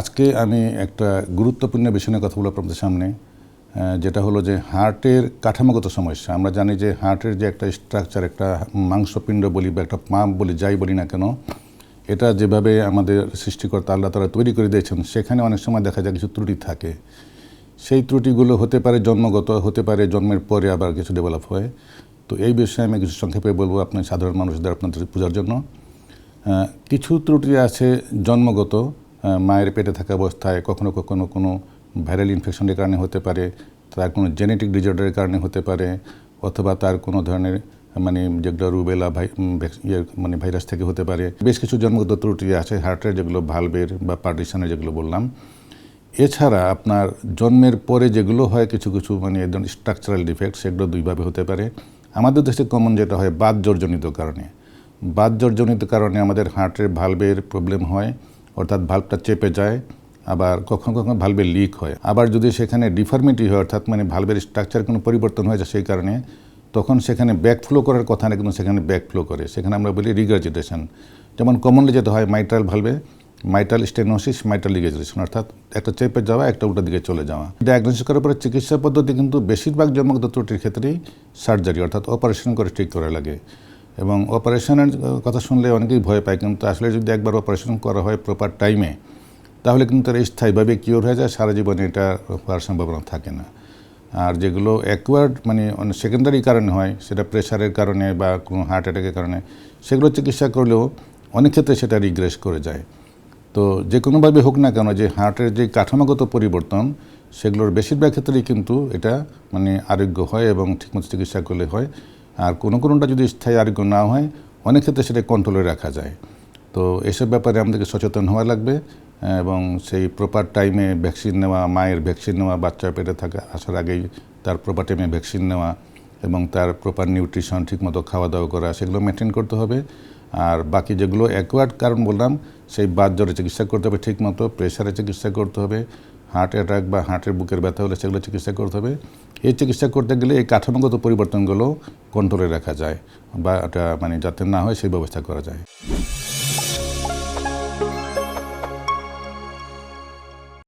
আজকে আমি একটা গুরুত্বপূর্ণ বিষয় নিয়ে কথা বলব আপনাদের সামনে যেটা হলো যে হার্টের কাঠামোগত সমস্যা। আমরা জানি যে হার্টের যে একটা স্ট্রাকচার একটা মাংসপিণ্ড বলি বা একটা পাম্প বলি, যাই বলি না কেন, এটা যেভাবে আমাদের সৃষ্টিকর্তা আল্লাহ তারা তৈরি করে দিয়েছেন, সেখানে অনেক সময় দেখা যায় কিছু ত্রুটি থাকে। সেই ত্রুটিগুলো হতে পারে জন্মগত, হতে পারে জন্মের পরে আবার কিছু ডেভেলপ হয়। তো এই বিষয়ে আমি কিছু সংক্ষেপে বলব আপনার সাধারণ মানুষদের আপনাদের পূজার জন্য। কিছু ত্রুটি আছে জন্মগত মায়ের পেটে থাকা অবস্থায় কখনো কখনো কোনো ভাইরাল ইনফেকশনের কারণে হতে পারে, তার কোনো জেনেটিক ডিজর্ডারের কারণে হতে পারে, অথবা তার কোনো ধরনের মানে যেগুলো রুবেলা ভাই ইয়ে মানে ভাইরাস থেকে হতে পারে। বেশ কিছু জন্মগত ত্রুটি আছে হার্টের যেগুলো ভালভের বা পার্টিশনের যেগুলো বললাম। এছাড়া আপনার জন্মের পরে যেগুলো হয়, কিছু কিছু মানে স্ট্রাকচারাল ডিফেক্ট সেগুলো দুইভাবে হতে পারে। আমাদের দেশে কমন যেটা হয়, বাত জর্জনিত কারণে। বাত জর্জনিত কারণে আমাদের হার্টের ভালভের প্রবলেম হয়। অর্থাৎ ভালভটা চেপে যায়, আবার কখনো কখনো ভালভের লিক হয়। আবার যদি সেখানে ডিফর্মিটি হয়, অর্থাৎ মানে ভালভের স্ট্রাকচার কোনো পরিবর্তন হয়ে যায় সেই কারণে, তখন সেখানে ব্যাক ফ্লো করার কথা না, কিন্তু সেখানে ব্যাক ফ্লো করে। সেখানে আমরা বলি রিগার্জিটেশন যেমন কমনলি যেটা হয় মাইট্রাল ভালভে মাইটাল স্টেনোসিস মাইটাল লিগেজেশন অর্থাৎ একটা চেপে যাওয়া, একটা উল্টো দিকে চলে যাওয়া। ডায়াগনোসিস করার পরে চিকিৎসা পদ্ধতি কিন্তু বেশিরভাগ জন্মগত ত্রুটির ক্ষেত্রেই সার্জারি অর্থাৎ অপারেশন করে ঠিক করা লাগে। এবং অপারেশনের কথা শুনলে অনেকেই ভয় পায়, কিন্তু আসলে যদি একবার অপারেশন করা হয় প্রপার টাইমে তাহলে কিন্তু এটা স্থায়ীভাবে কিওর হয়ে যায়, সারা জীবনে এটা হওয়ার সম্ভাবনা থাকে না। আর যেগুলো অ্যাকোয়ার্ড মানে সেকেন্ডারি কারণে হয়, সেটা প্রেশারের কারণে বা কোনো হার্ট অ্যাটাকের কারণে, সেগুলো চিকিৎসা করলেও অনেক ক্ষেত্রে সেটা রিগ্রেস করে যায়। তো যে কোনোভাবে হোক না কেন, যে হার্টের যে কাঠামোগত পরিবর্তন, সেগুলোর বেশিরভাগ ক্ষেত্রেই কিন্তু এটা মানে আরোগ্য হয় এবং ঠিকমতো চিকিৎসা করলে হয়। আর কোনো কোনোটা যদি স্থায়ী আরোগ্য না হয়, অনেক ক্ষেত্রে সেটা কন্ট্রোলে রাখা যায়। তো এসব ব্যাপারে আমাদেরকে সচেতন হওয়া লাগবে এবং সেই প্রপার টাইমে ভ্যাকসিন নেওয়া, মায়ের ভ্যাকসিন নেওয়া বাচ্চা পেটে থাকা, আসার আগেই তার প্রপার টাইমে ভ্যাকসিন নেওয়া, এবং তার প্রপার নিউট্রিশন ঠিকমতো খাওয়া দাওয়া করা, সেগুলো মেনটেন করতে হবে। আর বাকি যেগুলো অ্যাকোয়ার্ড কারণ বললাম, সেই বাদ জ্বরে চিকিৎসা করতে হবে ঠিকমতো প্রেশারে চিকিৎসা করতে হবে হার্ট অ্যাটাক বা হার্টের বুকের ব্যথা হলে সেগুলো চিকিৎসা করতে হবে। এই চিকিৎসা করতে গেলে এই কাঠামোগত পরিবর্তনগুলো কন্ট্রোলে রাখা যায় বা এটা মানে যাতে না হয় সেই ব্যবস্থা করা যায়।